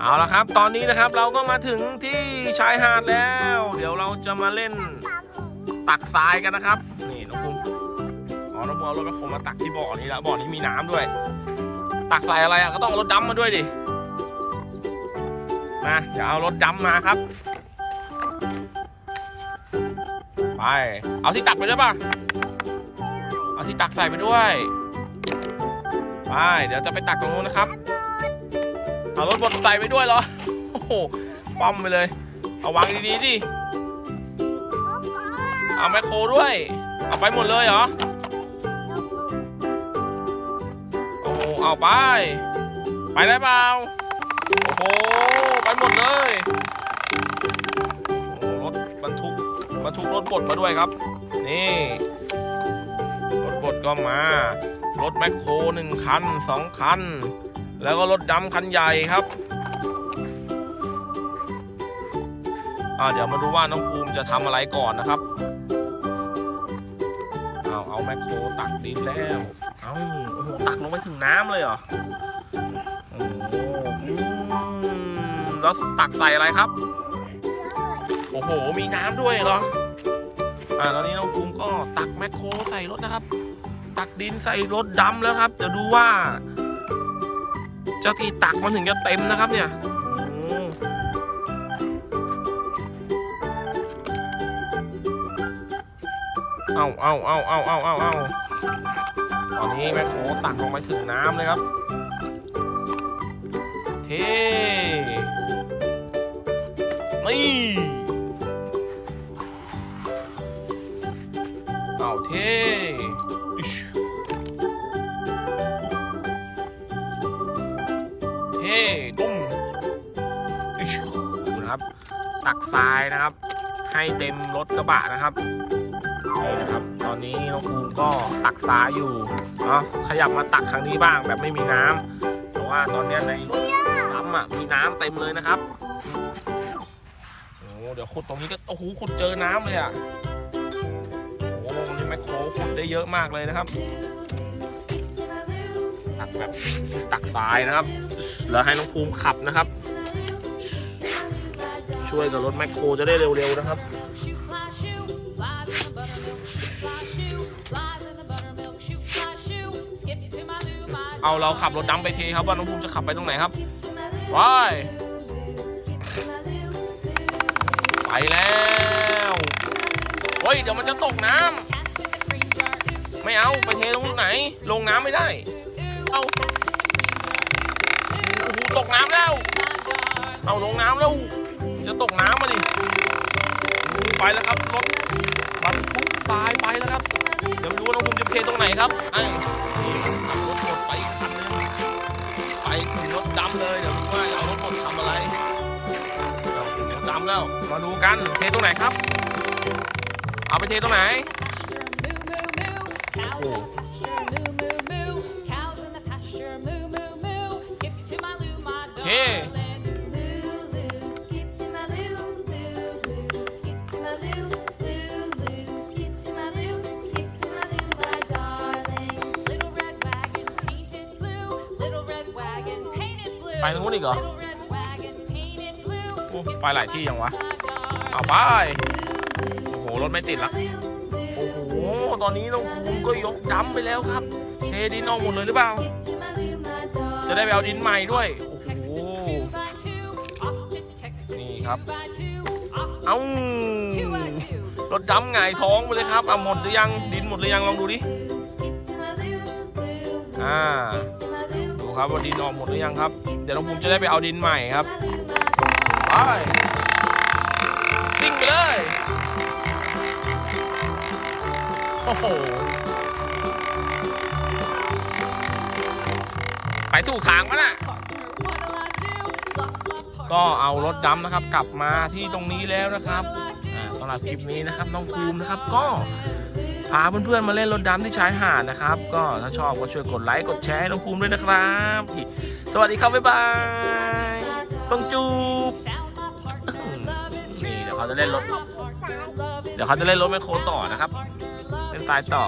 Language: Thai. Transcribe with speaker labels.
Speaker 1: เอาละครับ ตอนนี้นะครับเราก็มาถึงที่ชายหาดแล้ว เดี๋ยวเราจะมาเล่นตักทรายกันนะครับ นี่น้องภูมิอ๋อน้องภูมิเอารถแมคโครมาตักที่บ่อนี้แล้วบ่อนี้มีน้ำด้วย ตักทรายอะไรอะก็ต้องเอารถดำมาด้วยดิมาเดี๋ยวเอารถดำมาครับ ไป เอาที่ตักไปด้วยป่ะเอาที่ตักใส่ไปด้วยไปเดี๋ยวจะไปตักตรงนู้นนะครับ เอารถบดใส่ไปด้วยเหรอ โอ้โหปั้มไปเลย เอาวางดีๆดิ เอาแมคโครด้วย เอาไปหมดเลยเหรอ โอ้โหเอาไป ไปได้เปล่า โอ้โห ไปหมดเลยโอ้โหรถบรรทุกบรรทุกรถบดมาด้วยครับ นี่ รถบดก็มา รถแมคโครหนึ่งคันสองคัน แล้วก็รถดำคันใหญ่ครับอ่าเดี๋ยวมาดูว่าน้องภูมิจะทำอะไรก่อนนะครับเอาเอาแมคโครตักดินแล้วเอาโอ้โหตักลงไปถึงน้ำเลยเหรอโอ้โหอืมแล้วตักใส่อะไรครับ โอ้โห มีน้ำด้วยเหรออ่าตอนนี้น้องภูมิก็ตักแมคโครใส่รถนะครับ ตักดินใส่รถดำแล้วครับเดี๋ยวดูว่า เจ้าที่ตักมันถึงจะเต็มนะครับเนี่ยโอ้เอาเอาเอาเอาเอาเอาเอาตอนนี้แม่โคตักลงไปถึงน้ำเลยครับเท่นี่ เท่ตุ้มดูนะครับ ตักทรายนะครับ ให้เต็มรถกระบะนะครับนี่นะครับ ตอนนี้น้องภูมิก็ตักทรายอยู่เนาะขยับมาตักครั้งนี้บ้างแบบไม่มีน้ำเพราะว่าตอนนี้ในน้ำอะมีน้ำเต็มเลยนะครับโอ้เดี๋ยวขุดตรงนี้ก็โอ้โหขุดเจอน้ำเลยอะโอ้โหนี่แมคโครขุดได้เยอะมากเลยนะครับ ตักแบบตักทรายนะครับ แล้วให้น้องภูมิขับนะครับ ช่วยกับรถแมคโครจะได้เร็วๆนะครับเอาเราขับรถดำไปเทครับว่าน้องภูมิจะขับไปตรงไหนครับไปไปแล้วเฮ้ยเดี๋ยวมันจะตกน้ำไม่เอาไปเทตรงไหน ลงน้ำไม่ได้ เอาโอ้โหตกน้ำแล้ว เอาลงน้ำแล้ว จะตกน้ำมาดิ ไปแล้วครับรถบรรทุกทรายไปแล้วครับ เดี๋ยวไม่รู้ว่าน้องภูมิจะเทตรงไหนครับไอ้นี่ขับรถหมดไปอีกคันนึงไปถึงรถดำเลยเดี๋ยวดูว่าจะเอารถหมดทำอะไรเอาถึงรถดำแล้ว มาดูกันเทตรงไหนครับ เอาไปเทตรงไหน โอ้เฮ้ ไปตรงนู้นอีกเหรอโอ้ไปหลายที่ยังวะ เอาไป โอ้โห รถไม่ติดละ โอ้โห ตอนนี้น้องภูมิก็ยกดำไปแล้วครับ เทดินออกหมดเลยหรือเปล่า จะได้ไปเอาดินใหม่ด้วย โอ้โห นี่ครับ เอารถดำหงายท้องไปเลยครับ เอาหมดหรือยัง ดินหมดหรือยัง ลองดูดิ อ่า ครับว่าดินออกหมดหรือยังครับ เดี๋ยวน้องภูมิจะได้ไปเอาดินใหม่ครับไปซิ่งไปเลยโอ้โหไปถูกทางมั้ยน่ะก็เอารถดำนะครับกลับมาที่ตรงนี้แล้วนะครับสำหรับคลิปนี้นะครับน้องภูมินะครับก็ พาเพื่อนๆมาเล่นรถดำที่ชายหาดนะครับ ก็ถ้าชอบก็ช่วยกดไลค์กดแชร์ให้น้องภูมิด้วยนะครับ สวัสดีครับบ๊ายบายต้องจูบนี่เดี๋ยวเขาจะเล่นรถ เดี๋ยวเขาจะเล่นรถแมคโครต่อนะครับ เล่นสายต่อ